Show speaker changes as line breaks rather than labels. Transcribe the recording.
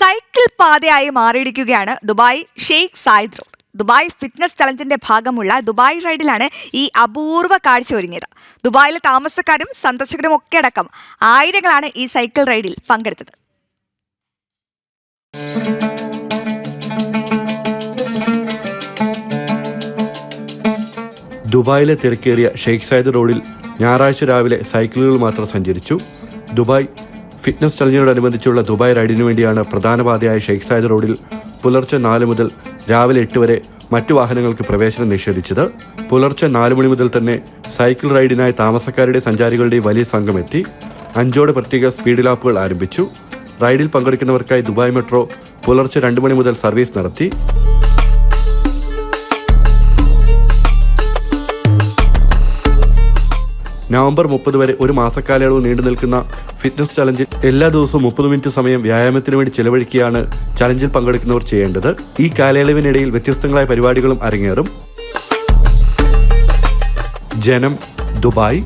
Cycle പാതയായി മാറിയിരിക്കുകയാണ് Dubai Sheikh Zayed road. Dubai fitness ചലഞ്ചിന്റെ ഭാഗമുള്ള ദുബായ് റൈഡിലാണ് ഈ അപൂർവ കാഴ്ച ഒരുങ്ങിയത്. ദുബായിലെ താമസക്കാരും സന്ദർശകരും ഒക്കെ അടക്കം ആയിരങ്ങളാണ് ഈ സൈക്കിൾ റൈഡിൽ പങ്കെടുത്തത്.
ദുബായിലെ തിരക്കേറിയ ഷെയ്ഖ് സായിദ് റോഡിൽ ഞായറാഴ്ച രാവിലെ സൈക്കിളുകൾ മാത്രം സഞ്ചരിച്ചു. ദുബായ് ഫിറ്റ്നസ് ചലഞ്ചിനോടനുബന്ധിച്ചുള്ള ദുബായ് റൈഡിനു വേണ്ടിയാണ് പ്രധാന പാതയായ ഷെയ്ഖ് സായദ് റോഡിൽ പുലർച്ചെ നാല് മുതൽ രാവിലെ എട്ട് വരെ മറ്റു വാഹനങ്ങൾക്ക് പ്രവേശനം നിഷേധിച്ചത്. പുലർച്ചെ നാല് മണി മുതൽ തന്നെ സൈക്കിൾ റൈഡിനായി താമസക്കാരുടെ സഞ്ചാരികളുടെയും വലിയ സംഘം എത്തി അഞ്ചോടെ പ്രത്യേക സ്പീഡ് ലാപ്പുകൾ ആരംഭിച്ചു. റൈഡിൽ പങ്കെടുക്കുന്നവർക്കായി ദുബായ് മെട്രോ പുലർച്ചെ രണ്ട് മണി മുതൽ സർവീസ് നടത്തി. നവംബർ മുപ്പത് വരെ ഒരു മാസക്കാലയളവ് നീണ്ടു നിൽക്കുന്ന ഫിറ്റ്നസ് ചലഞ്ചിൽ എല്ലാ ദിവസവും മുപ്പത് മിനിറ്റ് സമയം വ്യായാമത്തിന് വേണ്ടി ചെലവഴിക്കുകയാണ് ചലഞ്ചിൽ പങ്കെടുക്കുന്നവർ ചെയ്യേണ്ടത്. ഈ കാലയളവിനിടയിൽ വ്യത്യസ്തങ്ങളായ പരിപാടികളും അരങ്ങേറും. ജനം ദുബായ്